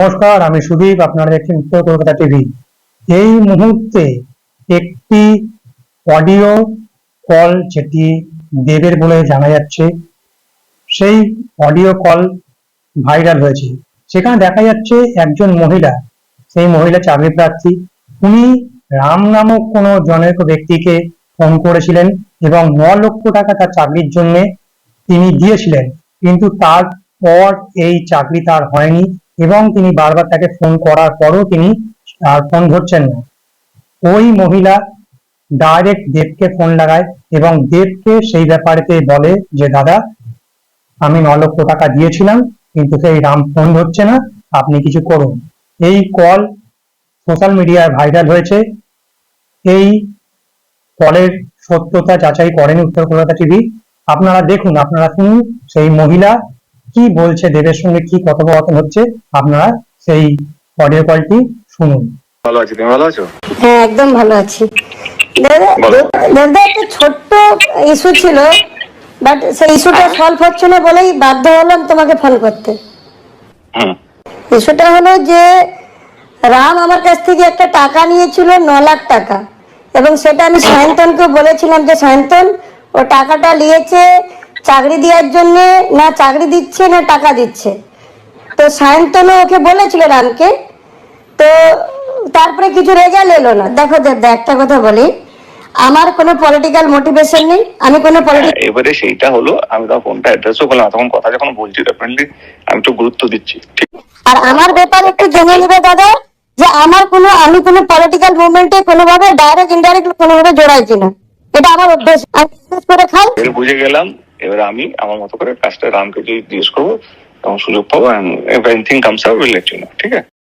নমস্কার, আমি সুদীপ, আপনারা দেখছেন উত্তর কলকাতা টিভি। এই মুহূর্তে একটি অডিও কল যেটি দেবের বলে জানা যাচ্ছে, সেই অডিও কল ভাইরাল হয়েছে। সেখানে দেখা যাচ্ছে একজন মহিলা, সেই মহিলা চাকরি প্রার্থী। উনি রাম নামক কোনো জনৈক ব্যক্তিকে ফোন করেছিলেন এবং ন লক্ষ টাকা তার চাকরির জন্য তিনি দিয়েছিলেন, কিন্তু তারপর এই চাকরি তার হয়নি। এবং তিনি বারবার তাকে ফোন করার পরও তিনি আর ফোন ধরছেন না। ওই মহিলা ডাইরেক্ট দেবকে ফোন লাগায় এবং দেবকে সেই ব্যাপারেতে বলে যে, দাদা, আমি ন লক্ষ টাকা দিয়েছিলাম, কিন্তু সেই রাম ফোন ধরছে না, আপনি কিছু করুন। এই কল সোশ্যাল মিডিয়ায় ভাইরাল হয়েছে। এই কলের সত্যতা যাচাই করেন উত্তর কলকাতা টিভি আপনারা দেখুন, আপনারা শুনুন, সেই মহিলা কি বলছে দেবের সঙ্গে কি কথোপকথন হচ্ছে আপনারা সেই অডিও কলটি শুনুন। ভালো আছি তুমি ভালো আছো? হ্যাঁ একদম ভালো আছি। দাদা একটা ছোট্ট ইস্যু ছিল বাট সেই ইস্যুটা সলভ হচ্ছে না বলেই বাধ্য হলাম তোমাকে ফোন করতে। ইস্যুটা হলো যে রাম আমার কাছ থেকে একটা টাকা নিয়েছিল ন লাখ টাকা। এবং সেটা আমি সায়ন্তনকে বলেছিলাম যে সায়ন্তন ও টাকাটা নিয়েছে চাকরি দেওয়ার জন্য না চাকরি দিচ্ছে না টাকা দিচ্ছে। তো সায়ন্তনও ওকে বলেছিল রামকে তো তারপরে কিছু রেজাল্ট এলো না। দেখো দাদা একটা কথা বলি। আমার কোনো পলিটিক্যাল মোটিভেশন নেই আমি কোনো পলিটিক্যাল হ্যাঁ, এবারে সেইটা হলো আমি তখন ফোনটা অ্যাড্রেসও করলাম তখন কথা যখন বলছি ডেফিনেটলি আমি একটু গুরুত্ব দিচ্ছি। আর আমার ব্যাপারে একটু জেনে নেবে দাদা যে আমার কোনো আমি কোনো পলিটিক্যাল মুভমেন্টে কোনোভাবে ডাইরেক্ট ইনডাইরেক্ট কোনোভাবে জড়াইছি না এটা আমার অভ্যেস। আমি করে খাই। বুঝে গেলাম এবার আমি আমার মতো করে কাজটা রামকে জিজ্ঞেস করব, তখন সুযোগ পাবো এনিথিং কামস আউট উইল ঠিক আছে?